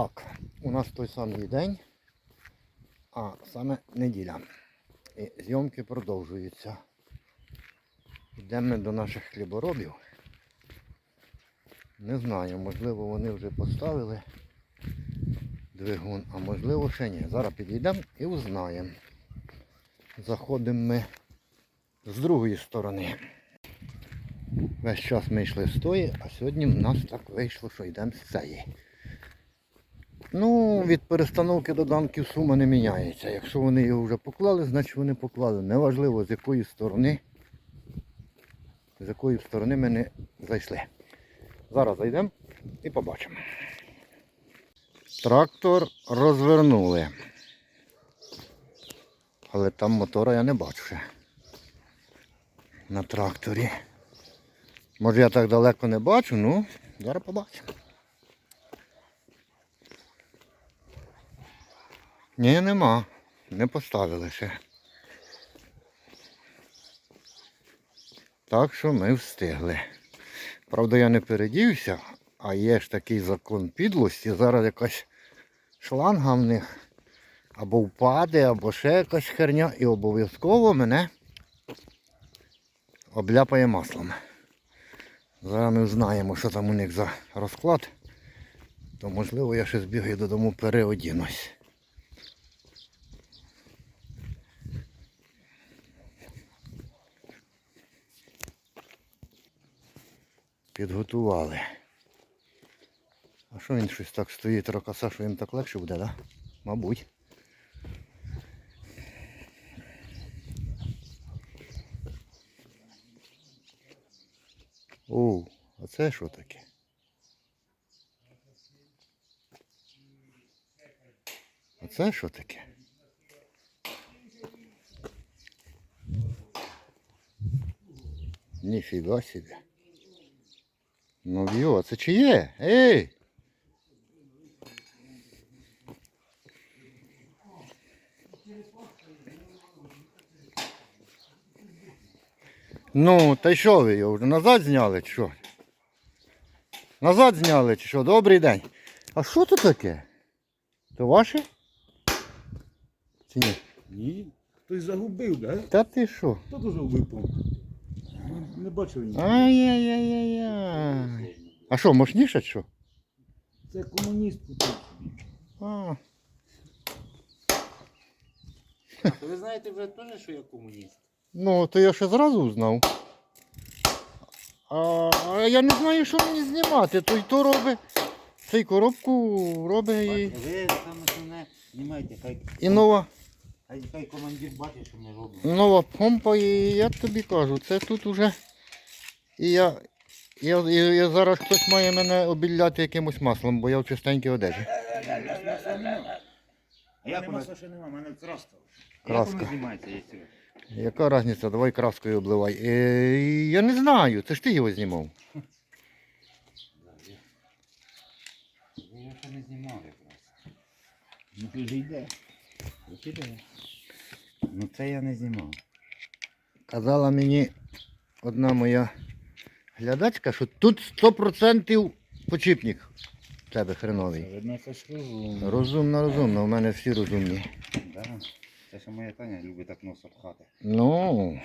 Так, у нас той самий день, а саме неділя. І зйомки продовжуються. Йдемо ми до наших хліборобів. Не знаю, можливо вони вже поставили двигун, а можливо ще ні. Зараз підійдемо і узнаємо. Заходимо ми з другої сторони. Весь час ми йшли з тої, а сьогодні в нас так вийшло, що йдемо з цієї. Ну, від перестановки доданків сума не міняється. Якщо вони його вже поклали, значить вони поклали. Неважливо з якої сторони, з якої сторони ми не зайшли. Зараз зайдемо і побачимо. Трактор розвернули. Але там мотора я не бачу ще. На тракторі. Може я так далеко не бачу, ну зараз побачимо. Ні, нема. Не поставили ще. Так що ми встигли. Правда, я не передівся, а є ж такий закон підлості. Зараз якась шланга в них або впаде, або ще якась херня, і обов'язково мене обляпає маслом. Зараз ми знаємо, що там у них за розклад, то можливо я ще збігаю додому переодінусь. Підготували. А що він щось так стоїть рокоса, що їм так легше буде, да? Мабуть. О, а це що таке? А це що таке? Ніфіга собі. Ну йо, а це чиє? Ей! Ну, та й що ви його вже назад зняли чи що? Назад зняли чи що? Добрий день. А що це таке? То ваше? Чи ні? Ні. Хтось загубив, да? Та ти що? Хто тут загубив помпу? Не- бачив ні. Ай-яй-яй-яй. А що, мощніше чи що? Це комуніст купив. А, Ви знаєте вже теж, що я комуніст? ну, то я ще зразу узнав. А, а я не знаю, що мені знімати. То й то робить. Цей коробку робить і, Ви саме основне знімайте, хай, і нова. Хай, хай командир бачить, що ми робимо. Нова помпа, і я тобі кажу, це тут уже. І я, я, я, я зараз хтось має мене обіляти якимось маслом, бо я в чистенькій одежі. А як Нема Саші нема, в мене краска. як Краска. воно знімається, якщо? Яка різниця, давай краскою обливай. Е, я не знаю, це ж ти його знімав. Я ще не знімав якраз. Ну ти ж йде. Ну це я не знімав. Казала мені одна моя глядачка, що тут 100% почіпник в тебе хреновий. Видно, якась розумна. Розумно, розумно, у мене всі розумні. Да? Це ще моя Таня любить так нос обхати. Ну,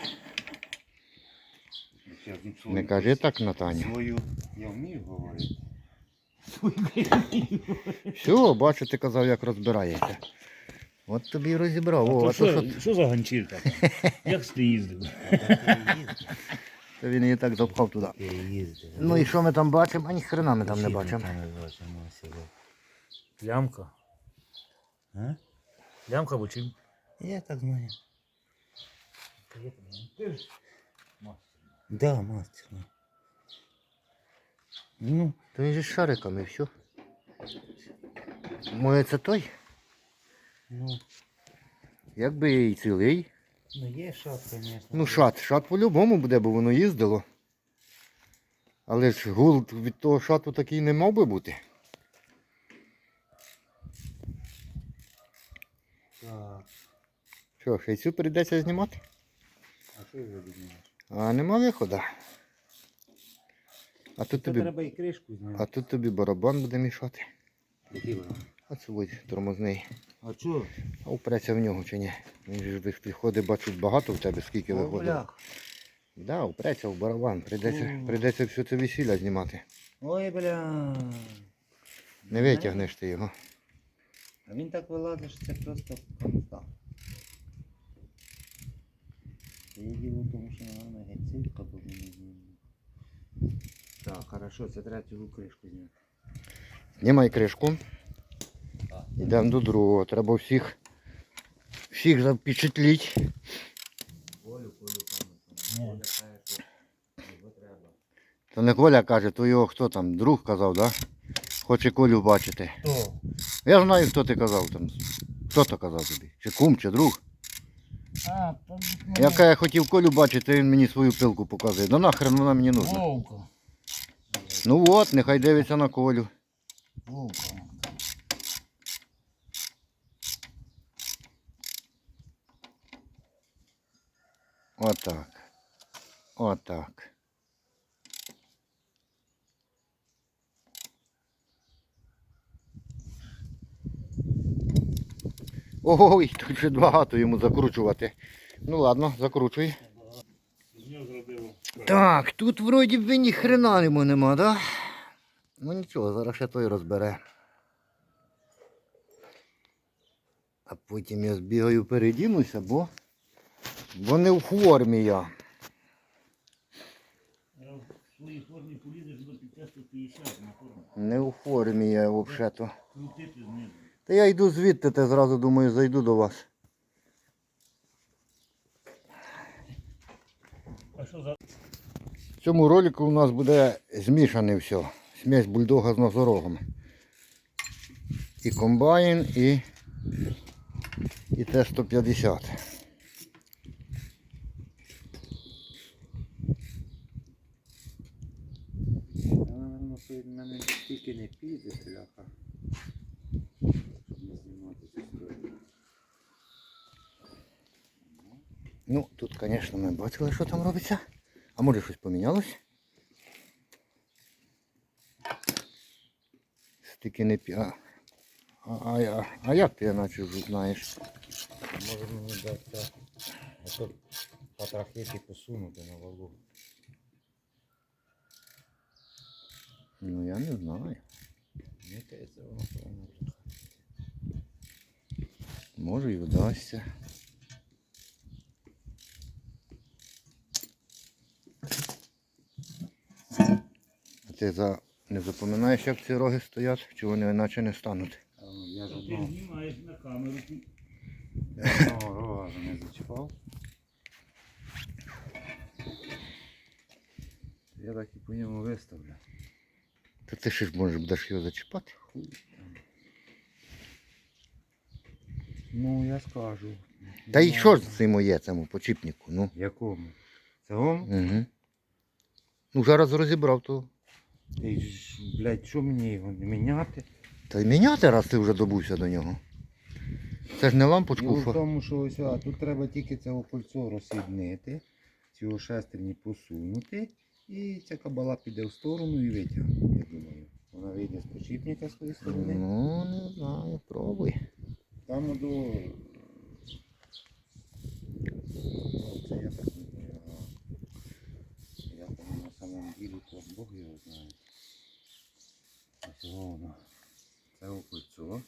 я з свою- не кажи так, Натаня. Свою я вмію говорити. Все, бачу, ти казав, як розбираєте. От тобі розібрав. О, А а то що, що що за ганчірка? Як ти їздив? то він її так запхав туди. Переїздив. Ну і що ми там бачимо? А ні хрена ми там не бачимо. Лямка. А? Лямка або чим? Я так знаю. Да, мастер. Ну, То він же з шариками, все. Моє це той? Ну, Якби і цілий. ну є шат, звісно. Ну, шат, шат по-любому буде, бо воно їздило. Але ж гул від того шату такий не мав би бути. Так, Що, ще й цю прийдеться знімати? а що його думаєш? А нема виходу. А тут тобі, треба і кришку зняти. а тут тобі барабан буде мішати. Який вона? А це ось тормозний. А чого? А упреться в нього чи ні? Він же ж десь підходить, бачить багато в тебе, скільки виходить. блях. Да, упреться в барабан. Прийдеться, Мгм. прийдеться все це весілля знімати. Ой, бля. Не витягнеш ти його. А він так вилазить, що це просто конта. Це є діло в тому, що вона гецилька, бо знімає. Так, хорошо, це треба цю кришку зняти. Знімай кришку. Так. Йдемо до другого. Треба всіх, всіх запечатліть. Його треба. То не Коля каже, то його хто там, друг казав, да? Хоче Колю бачити. Хто? Я знаю, хто ти казав там. Хто то казав тобі? Чи кум, чи друг. А, Яка я хотів Колю бачити, він мені свою пилку показує. Да нахрен вона мені нужна. Вовка. Ну от, нехай дивиться на Колю. Вовка. Отак. Отак. Ой, тут ще багато йому закручувати. Ну ладно, закручуй. Так, тут вроді би ні хрена йому нема, да? Ну нічого, зараз ще той розбере. А потім я збігаю передінуся, бо, бо не в формі я. Своїй формі полізеш до 550 на форму. Не у формі я взагалі-то. Крутити знизу. Та я йду звідти, та зразу думаю, зайду до вас. А що за... В цьому ролику у нас буде змішане все. Смесь бульдога з носорогом. І комбайн, і, і Т-150. Що від мене стільки не піде, бляха. Щоб не знімати цю. Ну, тут, звісно, ми бачили, що там робиться. А може щось помінялось? Стільки не пі... А, а, а, а як ти наче вже знаєш? Може мені дати ото потрахити посунути на вагу. Ну я не знаю. Мені кажеться, воно правильно. Може і вдасться. А ти за... не запам'ятаєш, як ці роги стоять, чи вони іначе не стануть? Ну, Я ж Ти одного, знімаєш на камеру. я одного рога вже не зачіпав. Я так і по ньому виставлю. Та ти ще ж можеш будеш його зачіпати. Ну, я скажу. Та й Ну, що це моє цьому почіпнику? Ну. Якому? Цьому? Угу. Ну зараз розібрав то. Ти ж, блядь, що мені його не міняти? Та й міняти, раз ти вже добувся до нього. Це ж не лампочку. Діло в фа- тому, що ось а, тут треба тільки цього кольцо розсіднити, цього шестерні посунути, і ця кабала піде в сторону і витягне, я думаю. Вона вийде з почіпника з тої сторони. Ну, не знаю, пробуй. Там до. Це я так не знаю. Я там на самому ділі, то Бог його знає. Ось воно. Це кольцо.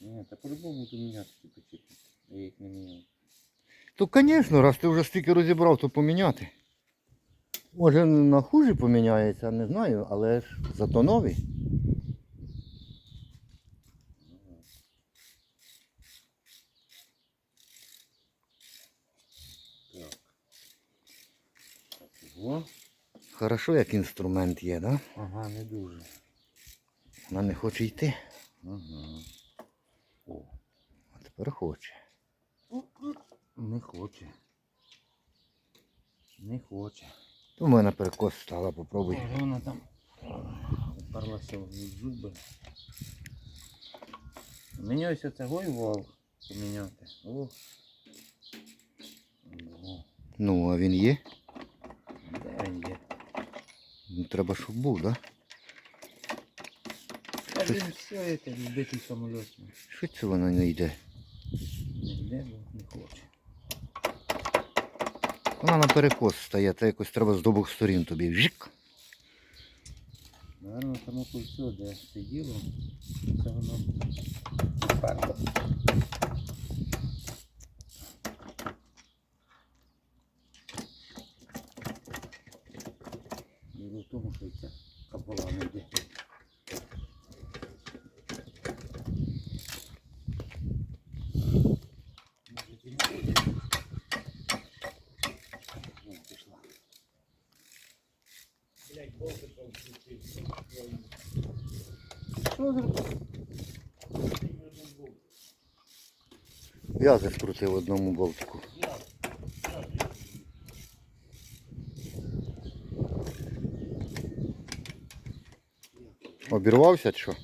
Ні, та по-любому буду міняти ці почіпники. Я їх не міняв. То, звісно, раз ти вже стільки розібрав, то поміняти. Може на хуже поміняється, не знаю, але ж зато. Так. Так. Хорошо, як інструмент є, да? Ага, не дуже. Вона не хоче йти, Ага. О. а тепер хоче. Не хоче. Не хоче. То в мене перекос стала, попробуй. Може вона там уперлася в зуби. Мені ось оце вал поміняти. О. О. Ну, а він є. Де він є? Ну, треба, щоб був, так? Да? А він все, це збитий самоліт. Що це вона не йде? Не йде, бо не хоче. Вона на перекос стає, це якось треба з обох сторін тобі. Вжик. Наверно, само кольцо, де сиділо, це воно. Діло в тому, що ця капола не йде. Може, ти не йде. О, пішла. Блять, болтика включив. Що зробити? В'язи скрутив в одному болтику. Обірвався чи що?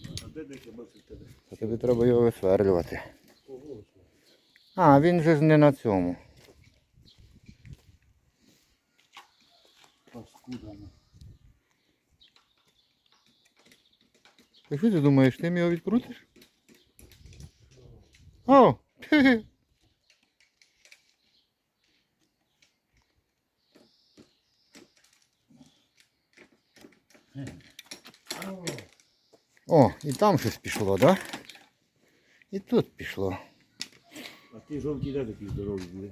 А? Тобі треба його висверлювати. А, він же ж не на цьому. Та що ти думаєш, ти його відкрутиш? О! О, і там щось пішло, так? Да? І тут пішло. А ти жовті де такі здорові були?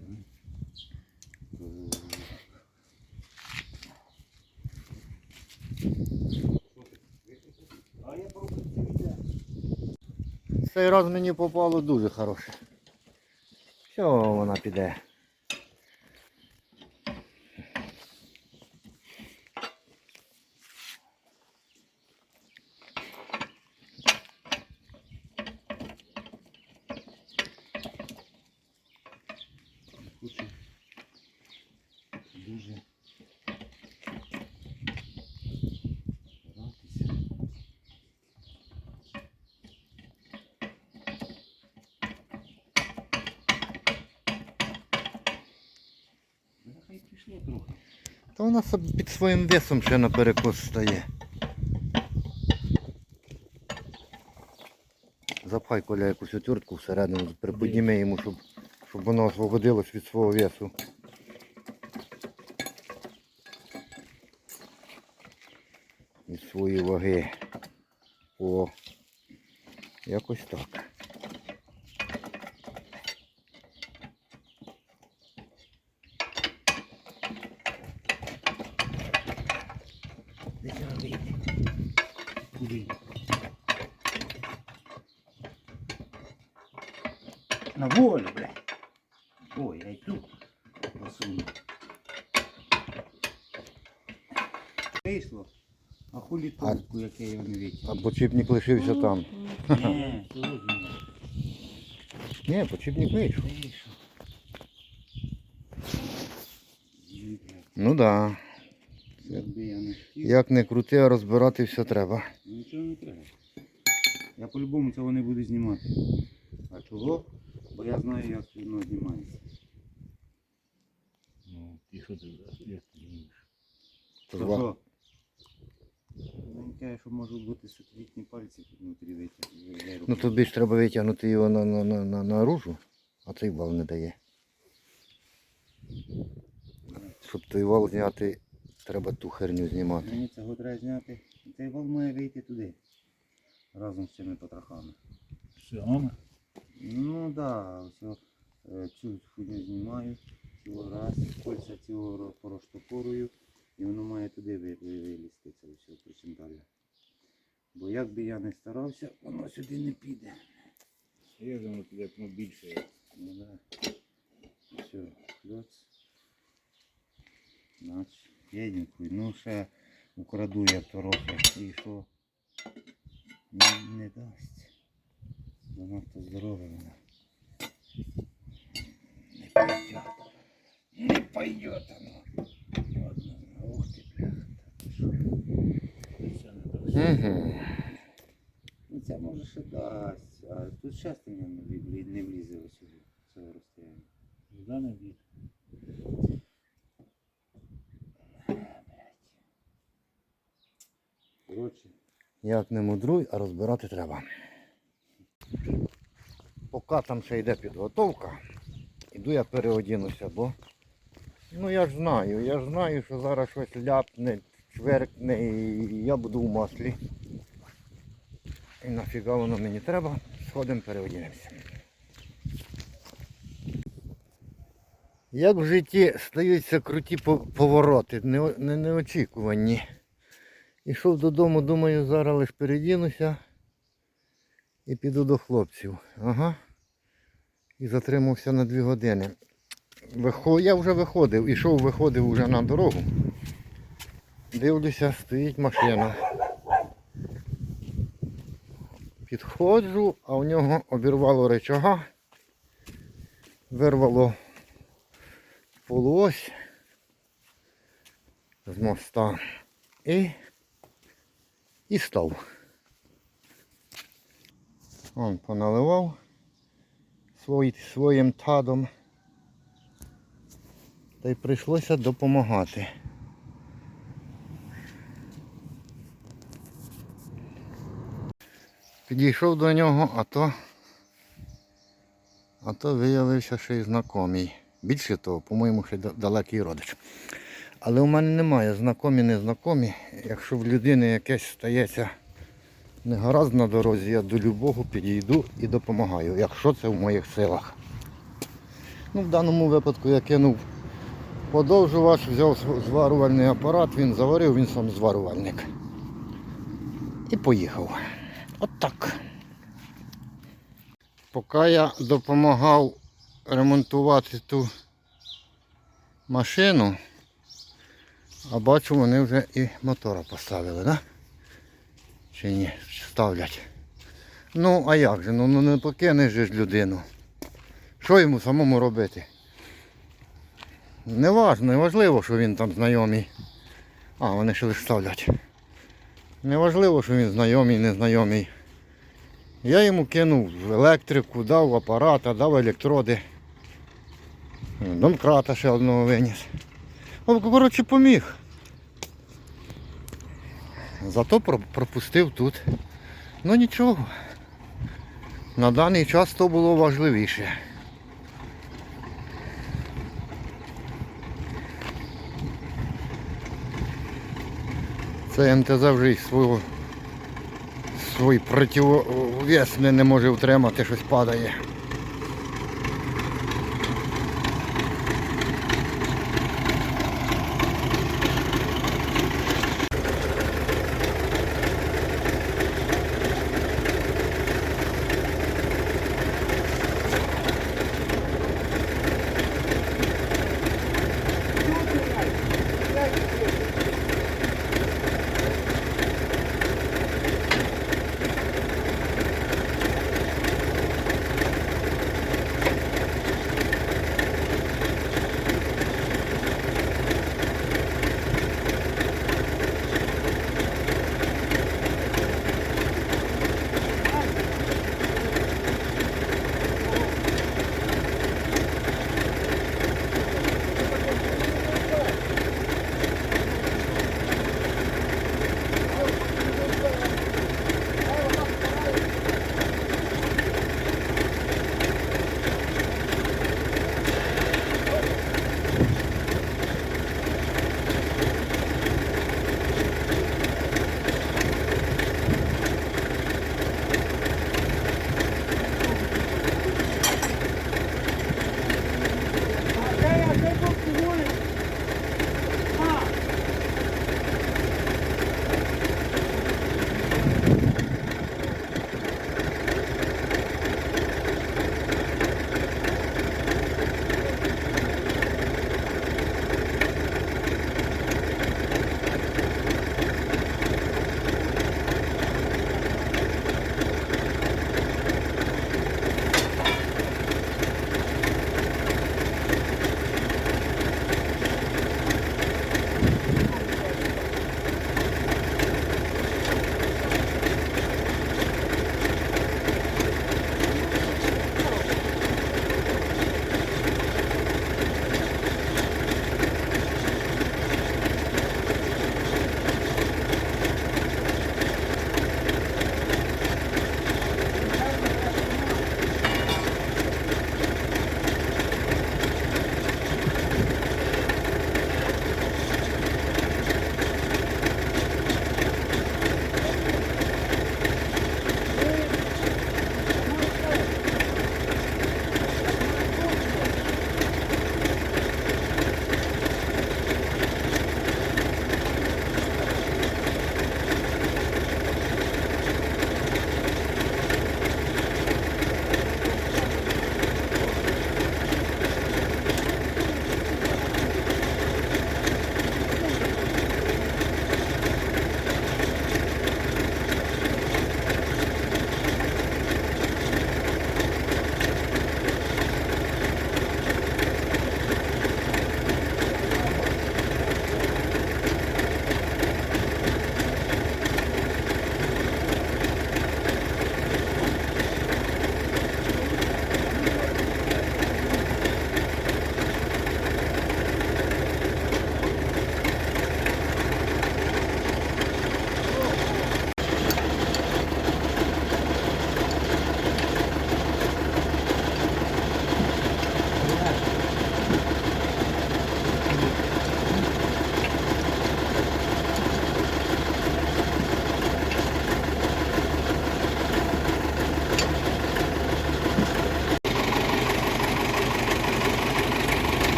Цей раз мені попало дуже хороше. Все, вона піде. Хочу дуже старатися. Ну, Хай пішло трохи. Та вона під своїм весом ще на перекос стає. Запхай коля якусь отвертку всередину, приподніми йому, щоб, щоб воно освободилось від свого весу. Від своєї ваги. О. Якось так. Де треба вийти? Куди? На волю, блядь. Ой, я й тут посуну. Вийшло. А хулі толку, яке я не. А почіпник лишився там. Ні, Сьогодні. Ні, почіпник вийшов. Ну так. Да. Як не крути, а розбирати все треба. нічого не треба. Я по-любому цього не буду знімати. А чого? Бо я знаю, як воно знімається. Ну, і що ти як ти То Що, можуть бути сателітні пальці внутрі витягнути. Ну тобі ж треба витягнути його на, на, на, на, наружу, а цей вал не дає. Щоб той вал зняти, треба ту херню знімати. Мені цього треба зняти. Цей вал має вийти туди. Разом з цими потрохами. Все. Ну так, да, е, цю хуйню знімаю, цього раз, кольця цього ро- пороштопорую, і воно має туди ви- ви- вилізти це все причинталя. Бо як би я не старався, воно сюди не піде. Я думаю, піде ну, більше. Ну да. Все, кльоц. Нач, єдинкуй. Ну ще украду я трохи. І що? Не, не дасть. Занадто здорове вона. Не пойдет. Не пойдет оно. Ладно, ух ты, бляха. та ти що. Це не дасть. Угу. Ну це може ще дасть. А тут шестерня не не влізе ось сюди, цього розстояння. Туди не бій. Коротше, Як не мудруй, а розбирати треба. Поки там ще йде підготовка, іду я переодінуся, бо ну я ж знаю, я ж знаю, що зараз щось ляпне, чверкне і я буду в маслі. І нафіга воно мені треба, сходимо переодінемося. Як в житті стаються круті повороти, не- не- неочікувані. Ішов додому, думаю, зараз лиш передінуся і піду до хлопців. Ага. І затримався на дві години. Я вже виходив, ішов, виходив вже на дорогу. Дивлюся, стоїть машина. Підходжу, а у нього обірвало речага, вирвало полуось з моста і і став. Он поналивав свої, своїм тадом. Та й прийшлося допомагати. Підійшов до нього, а то, а то виявився ще й знайомий. Більше того, по-моєму, ще далекий родич. Але у мене немає знакомі, незнакомі. Якщо в людини якесь стається негаразд на дорозі, я до любого підійду і допомагаю, якщо це в моїх силах. Ну, в даному випадку я кинув подовжувач, взяв зварювальний апарат, він заварив, він сам зварювальник. І поїхав. От так. Поки я допомагав ремонтувати ту машину, а бачу, вони вже і мотора поставили, да? Чи ні? Ставлять. Ну, а як же? Ну, ну не покинеш же ж людину. Що йому самому робити? Не важно, не важливо, що він там знайомий. А, вони ще лише ставлять. Не важливо, що він знайомий, незнайомий. Я йому кинув електрику, дав апарата, дав електроди. Домкрата ще одного виніс. Ну, коротше, поміг. Зато пропустив тут. Ну нічого. На даний час то було важливіше. Це МТЗ вже й свого свій противовес не, не може втримати, щось падає.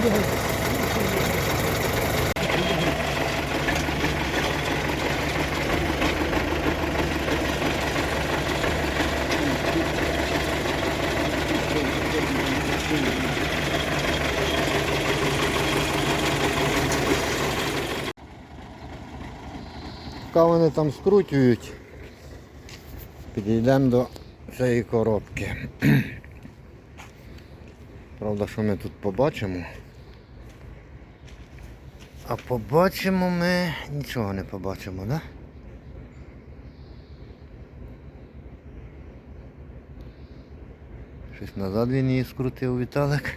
Поки вони там скрутюють, підійдемо до цієї коробки. Правда, що ми тут побачимо? А побачимо ми нічого не побачимо, да? Щось назад він її скрутив Віталик.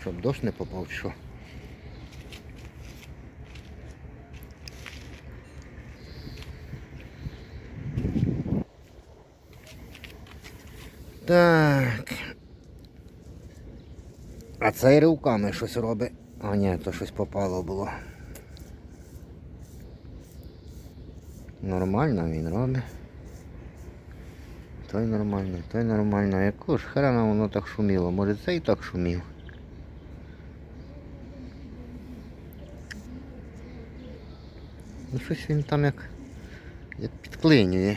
Щоб дощ не попав, що. Так. А цей руками щось робить. А ні, то щось попало було. Нормально він робить. Той нормально, той нормально. Якого ж хрена воно так шуміло? Може цей так шумів? Ну щось він там як, як підклинює.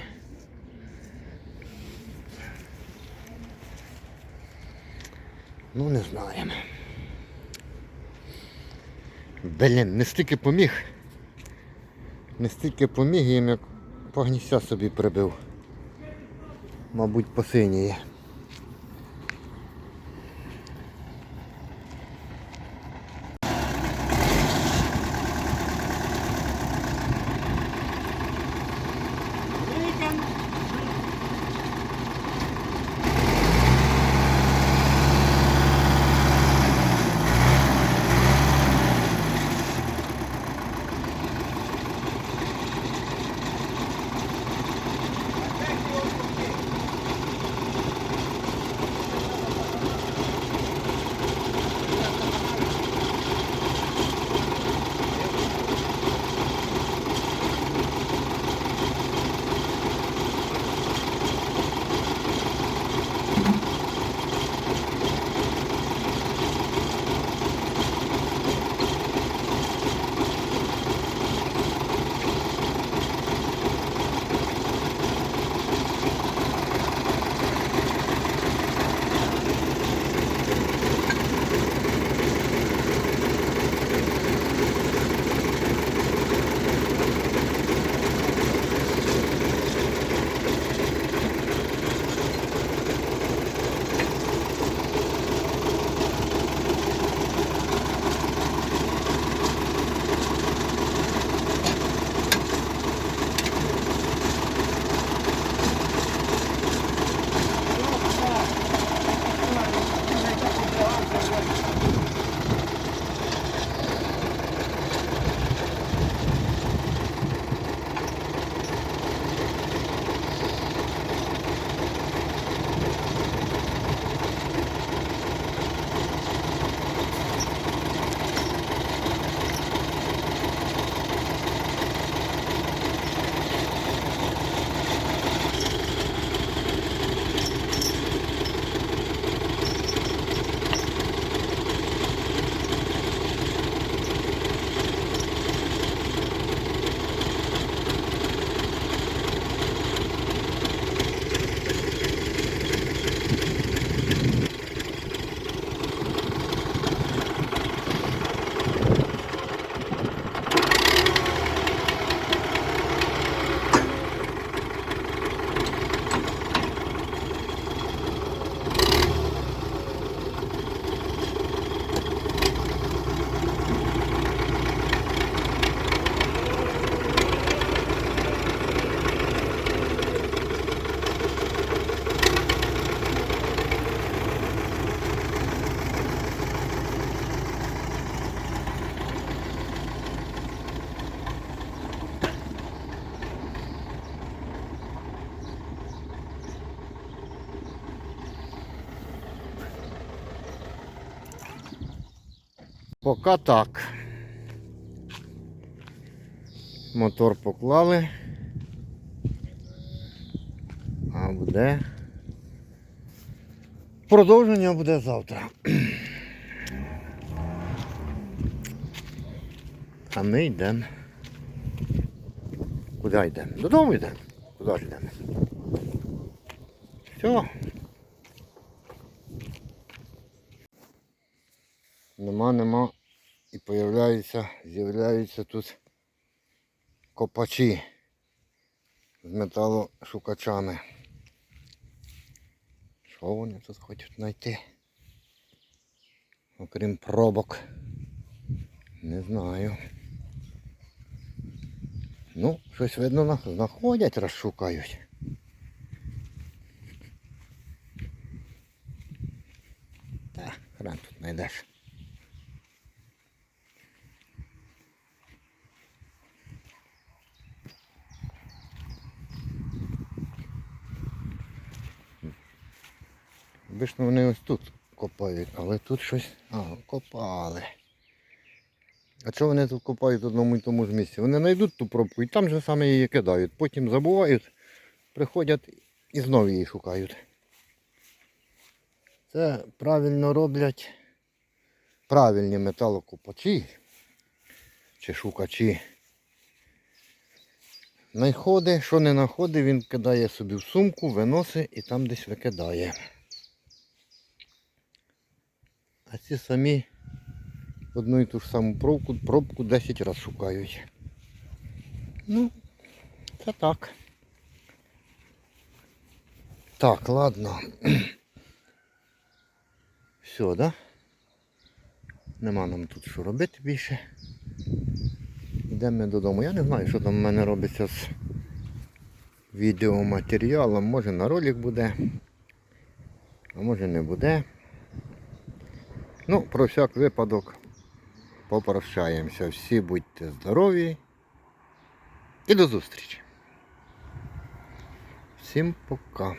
Ну не знаємо. Блін, не стільки поміг. Не стільки поміг їм, як погністя собі прибив. Мабуть, посиніє. Поки так. Мотор поклали. А буде. Продовження буде завтра. А ми йдемо. Куди йдемо? Додому йдемо. Куди йдемо? Все. Нема, нема. Появляються, з'являються тут копачі з металошукачами. Що вони тут хочуть знайти? Окрім пробок. Не знаю. Ну, щось видно знаходять, розшукають. Та, хрен тут знайдеш. Обично вони ось тут копають, але тут щось. А, копали. А чого вони тут копають в одному і тому ж місці? Вони знайдуть ту пробку і там же саме її кидають. Потім забувають, приходять і знову її шукають. Це правильно роблять правильні металокопачі чи шукачі. Найходи, що не знаходить, він кидає собі в сумку, виносить і там десь викидає. А ці самі одну і ту ж саму пробку, пробку 10 разів шукають. Ну, це так. Так, ладно. Все, да? Нема нам тут що робити більше. Йдемо додому. Я не знаю, що там в мене робиться з відеоматеріалом. Може на ролик буде, а може не буде. Ну, про всяк випадок попрощаємося. Всі будьте здорові і до зустрічі. Всім пока.